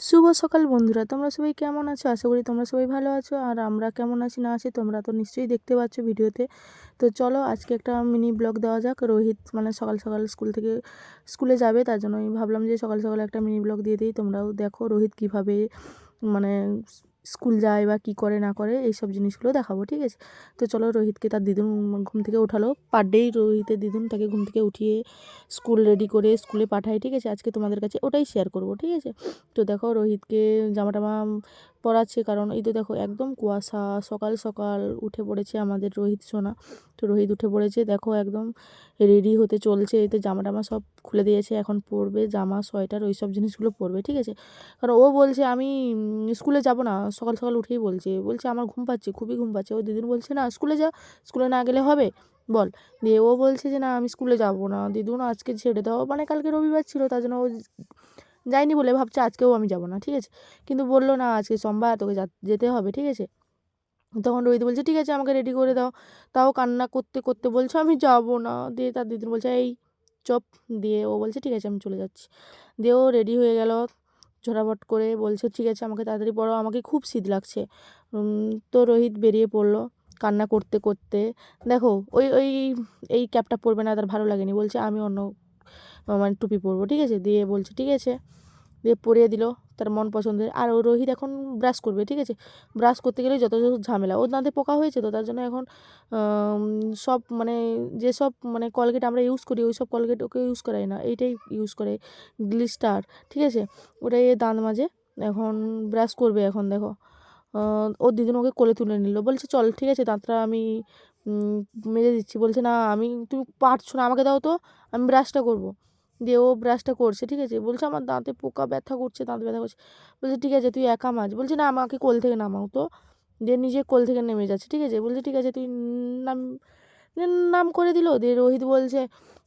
শুভ সকাল বন্ধুরা, তোমরা সবাই কেমন আছো? আশা করি তোমরা সবাই ভালো আছো। আর আমরা কেমন আছি না আছি তোমরা তো নিশ্চয়ই দেখতে পাচ্ছ ভিডিওতে। তো চলো আজকে একটা মিনি ব্লগ দেওয়া যাক। রোহিত মানে সকাল সকাল স্কুল থেকে স্কুলে যাবে, তার জন্য আমি ভাবলাম যে সকাল সকাল একটা মিনি ব্লগ দিয়ে দিই। তোমরাও দেখো রোহিত কীভাবে মানে স্কুল যায় বা কি করে না করে এইসব জিনিসগুলো দেখাবো, ঠিক আছে? তো চলো রোহিতকে তার দিদুন ঘুম থেকে উঠালো। পার ডেই রোহিতের দিদুন তাকে ঘুম থেকে উঠিয়ে স্কুল রেডি করে স্কুলে পাঠায়, ঠিক আছে? আজকে তোমাদের কাছে ওটাই শেয়ার করব, ঠিক আছে? তো দেখো রোহিতকে জামা টামা পরাচ্ছে কারণ এই তো দেখো একদম কুয়াশা, সকাল সকাল উঠে পড়েছে আমাদের রোহিত সোনা। তো রোহিত উঠে পড়েছে, দেখো একদম রেডি হতে চলছে এতে জামা টামা সব খুলে দিয়েছে, এখন পরবে, জামা, সোয়েটার, ওই সব জিনিসগুলো পরবে, ঠিক আছে? কারণ ও বলছে আমি স্কুলে যাব না, সকাল সকাল উঠেই বলছে বলছে আমার ঘুম পাচ্ছে, খুবই ঘুম পাচ্ছে। ও দিদিন বলছে, না, স্কুলে যা, স্কুলে না গেলে হবে? বল। দিয়ে ও বলছে যে, না, আমি স্কুলে যাব না। দিদুন আজকে ছেড়ে দাও মানে কালকে রবিবার ছিল, তার জন্য ও যায়নি বলে ভাবছে আজকেও আমি যাব না, ঠিক আছে? কিন্তু বলল, না, আজকে সোমবার তোকে যেতে হবে, ঠিক আছে? তখন রোহিত বলছে, ঠিক আছে, আমাকে রেডি করে দাও। তাও কান্না করতে করতে বলছে, আমি যাব না। দিয়ে তার দিদিন বলছে, এই চপ। দিয়ে ও বলছে, ঠিক আছে, আমি চলে যাচ্ছি। দিয়ে ও রেডি হয়ে গেল ঝটাপট করে, বলছে, ঠিক আছে, আমাকে তাড়াতাড়ি পড়ো আমাকে খুব শীত লাগছে। তো রোহিত বেরিয়ে পড়ল কান্না করতে করতে। দেখো, ওই ওই, এই ক্যাপটা পরবে না, তার ভালো লাগেনি। বলছে, আমি অন্য মানে টুপি পরবো, ঠিক আছে? দিয়ে বলছে, ঠিক আছে। দিয়ে পরিয়ে দিল তার মন পছন্দের। আর ও রোহিত এখন ব্রাশ করবে, ঠিক আছে? ব্রাশ করতে গেলে যত ঝামেলা ওর দাঁতে পোকা হয়েছে তো তার জন্য এখন সব মানে যেসব মানে কলগেট আমরা ইউজ করি, ওই সব কলগেট ওকে ইউজ করাই না, এইটাই ইউজ করে। গ্লিস্টার ঠিক আছে? ওটাই দাঁত মাঝে এখন ব্রাশ করবে এখন, দেখো। ওর দিদিন ওকে কোলে তুলে নিল, বলছে, চল, ঠিক আছে, দাঁতটা আমি মেজে দিচ্ছি। বলছে, না, আমি, তুমি পারছ না, আমাকে দাও তো, আমি ব্রাশটা করব। দিয়ে ও ব্রাশটা করছে, ঠিক আছে? বলছে, আমার দাঁতে পোকা ব্যথা করছে, দাঁত ব্যথা করছে। বলছে, ঠিক আছে, তুই একা মাছ। বলছে, না, আমাকে কোল থেকে নামাও তো। দিয়ে নিজে কোল থেকে নেমে যাচ্ছে, ঠিক আছে? বলছে, ঠিক আছে, তুই নাম নাম করে দিল। দিয়ে রোহিত বলছে,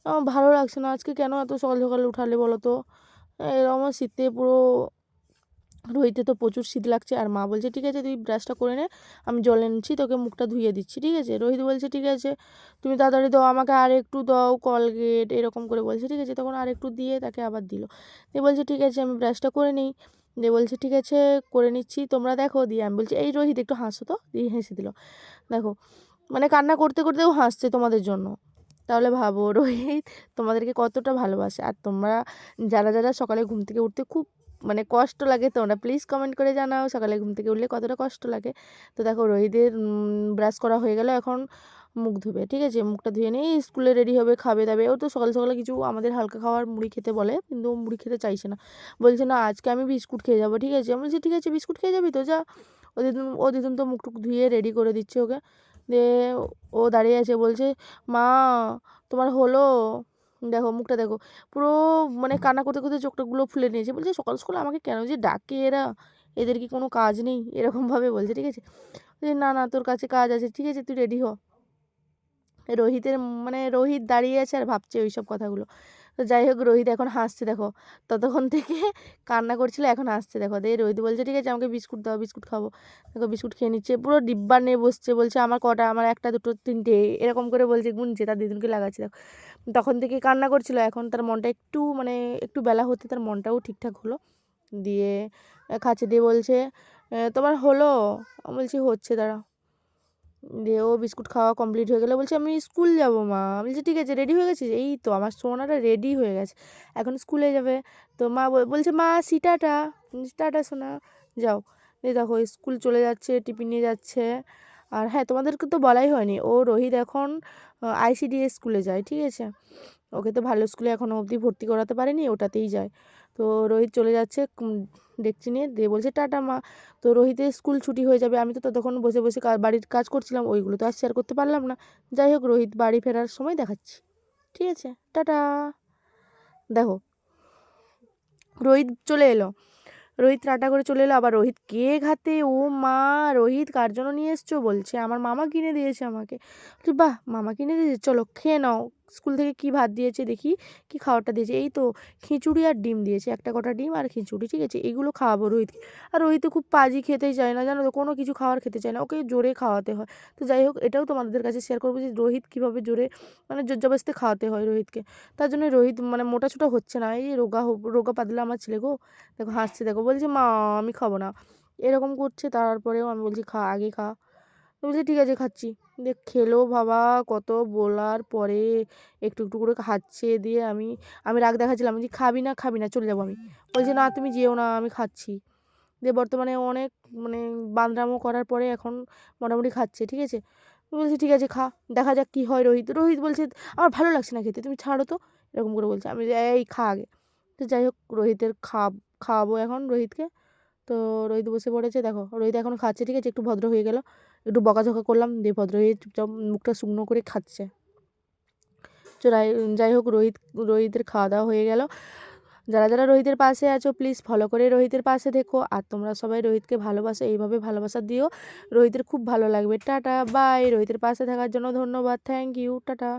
আমার ভালো লাগছে না, আজকে কেন এত সকাল সকাল উঠালে বলো তো? এরকম শীতে পুরো রোহিতে তো প্রচুর শীত লাগছে আর মা বলছে, ঠিক আছে, তুই ব্রাশটা করে নে, আমি জল এনেছি তোকে মুখটা ধুয়ে দিচ্ছি, ঠিক আছে? রোহিত বলছে, ঠিক আছে, তুমি তাড়াতাড়ি দাও, আমাকে আর একটু দাও কলগেট এরকম করে বলছে, ঠিক আছে, তখন আর একটু দিয়ে তাকে আবার দিল। দিয়ে বলছে, ঠিক আছে, আমি ব্রাশটা করে নিই। দিয়ে বলছে, ঠিক আছে, করে নিচ্ছি, তোমরা দেখো। দিয়ে আমি বলছি, এই রোহিত, একটু হাসো তো? দিয়ে হেসে দিল। দেখো মানে কান্না করতে করতেও হাসছে তোমাদের জন্য। তাহলে ভাবো, রোহিত তোমাদেরকে কতটা ভালোবাসে। আর তোমরা যারা যারা সকালে ঘুম থেকে উঠতে খুব মানে কষ্ট লাগে তোমরা প্লিজ কমেন্ট করে জানাও। সকালে ঘুম থেকে উঠলে কতটা কষ্ট লাগে। তো দেখো রোহিতের ব্রাশ করা হয়ে গেল, এখন মুখ ধুবে, ঠিক আছে? মুখটা ধুয়ে নিয়ে স্কুলে রেডি হবে, খাবে, দাবে। ও তো সকাল সকালে কিছু আমাদের হালকা খাওয়ার মুড়ি খেতে বলে, কিন্তু ও মুড়ি খেতে চাইছে না। বলছে, না, আজকে আমি বিস্কুট খেয়ে যাব, ঠিক আছে? আমি বলছি, ঠিক আছে, বিস্কুট খেয়ে যাবি তো, যা। ও দিদুন ও দিদুন তো মুখ টুক ধুয়ে রেডি করে দিচ্ছে ওকে। দিয়ে ও দাঁড়িয়ে আছে, বলছে, মা, তোমার হলো? দেখো মুখটা দেখো। পুরো মানে কান্না করতে করতে চোখটাগুলো ফুলে নিয়েছে। বলছে সকাল সকাল আমাকে কেন যে ডাকে এরা? এদের কি কোনো কাজ নেই? এরকমভাবে বলছে ঠিক আছে? না না তোর কাছে কাজ আছে। ঠিক আছে তুই রেডি হ। রোহিতের মানে রোহিত দাঁড়িয়ে আছে আর ভাবছে ওই সব কথাগুলো। তো যাই হোক রোহিত এখন হাসছে, দেখো। ততক্ষণ থেকে কান্না করছিল, এখন হাসছে, দেখো। দিয়ে রোহিত বলছে, ঠিক আছে, আমাকে বিস্কুট দাও, বিস্কুট খাব। দেখো, বিস্কুট খেয়ে নিচ্ছে, পুরো ডিব্বা নিয়ে বসছে, বলছে, আমার কটা, আমার একটা, দুটো, তিনটে। এরকম করে বলছে, গুনছে, তার দিদুনকে লাগাচ্ছে, দেখো। তখন থেকে কান্না করছিল, এখন তার মনটা একটু মানে একটু বেলা হতে তার মনটাও ঠিকঠাক হলো। দিয়ে, খাচ্ছে, দিয়ে বলছে তোমার হলো? বলছি, হচ্ছে দাঁড়া দিয়ে ও বিস্কুট খাওয়া কমপ্লিট হয়ে গেলে, বলছে আমি স্কুল যাব মা। বলছি, ঠিক আছে রেডি হয়ে গেছিস? এই তো, আমার সোনাটা রেডি হয়ে গেছে। এখন স্কুলে যাবে। তো মা বলছে, মা সিটাটা টাটা সোনা, যাও। দিয়ে দেখো স্কুল চলে যাচ্ছে টিফিন নিয়ে যাচ্ছে। আর হ্যাঁ তোমাদেরকে তো বলাই হয়নি, ও রোহিত এখন আইসিডিএস স্কুলে যায়, ঠিক আছে? ওকে তো ভালো স্কুলে এখনও অবধি ভর্তি করাতে পারেনি, ওটাতেই যায়। তো রোহিত চলে যাচ্ছে ডেকচি নিয়ে, দিয়ে বলছে, টাটা মা, তো রোহিতের স্কুল ছুটি হয়ে যাবে। আমি তো ততক্ষণ বসে বসে বাড়ির কাজ করছিলাম, ওইগুলো তো আর শেয়ার করতে পারলাম না। যাই হোক, রোহিত বাড়ি ফেরার সময় দেখাচ্ছি। ঠিক আছে, টাটা। দেখো, রোহিত চলে এলো। রোহিত টাটা করে চলে এলো। আবার রোহিত কে ঘাতে? ও মা, রোহিত কার জন্য নিয়ে এসছো? বলছে, আমার মামা কিনে দিয়েছে আমাকে। বাহ, মামা কিনে দিয়েছে। চলো, খেয়ে নাও। স্কুল থেকে কি ভাত দিয়েছে দেখি, কি খাবারটা দিয়েছে? এই তো খিচুড়ি আর ডিম দিয়েছে, একটা কটা ডিম আর খিচুড়ি, ঠিক আছে? এগুলো খাওয়াবো রোহিতকে আর রোহিত খুব পাজি খেতেই চায় না, জানো তো? কোনো কিছু খাবার খেতে চায় না, ওকে জোরে খাওয়াতে হয়। তো যাই হোক, এটাও তোমাদের কাছে শেয়ার করব যে রোহিত কীভাবে জোরে মানে জোর জবরদস্তি খাওয়াতে হয় রোহিতকে। তার জন্য রোহিত মানে মোটা ছোটা হচ্ছে না, এই রোগা রোগা পাতলা আমার ছেলে গো। দেখো, হাসছে, দেখো, বলছে, মা, আমি খাব না। এরকম করছে, তারপরেও আমি বলছি, খা, আগে খা। বলছি, ঠিক আছে, খাচ্ছি। দেখ খেলো, বাবা, কত বলার পরে একটু একটু করে খাচ্ছে দিয়ে আমি আমি রাগ দেখাচ্ছিলাম যে খাবি না খাবি না, চলে যাব আমি। বলছে, না, তুমি যেও না, আমি খাচ্ছি। দিয়ে বর্তমানে অনেক মানে বান্দরামো করার পরে এখন মোটামুটি খাচ্ছে, ঠিক আছে? বলছি, ঠিক আছে, খা, দেখা যাক কী হয় রোহিত। রোহিত বলছে, আমার ভালো লাগছে না খেতে, তুমি ছাড়ো তো। এরকম করে বলছে, আমি এই, খা আগে। তো যাই হোক, রোহিতের খা খাওয়াবো এখন রোহিতকে। তো রোহিত বসে পড়েছে, দেখো। রোহিত এখন খাচ্ছে, ঠিক আছে? একটু ভদ্র হয়ে গেল। একটু বকাঝকা করলাম, দিয়ে ভদ্র হয়ে চুপচাপ মুখটা শুকনো করে খাচ্ছে। তো যাই হোক, রোহিত, রোহিতের খাওয়া দাওয়া হয়ে গেল। যারা যারা রোহিতের পাশে আছো প্লিজ ফলো করে রোহিতের পাশে থেকো। আর তোমরা সবাই রোহিতকে ভালোবাসো, এইভাবে ভালোবাসা দিও। রোহিতের খুব ভালো লাগবে। টাটা বাই রোহিতের পাশে থাকার জন্য ধন্যবাদ। Thank you tata.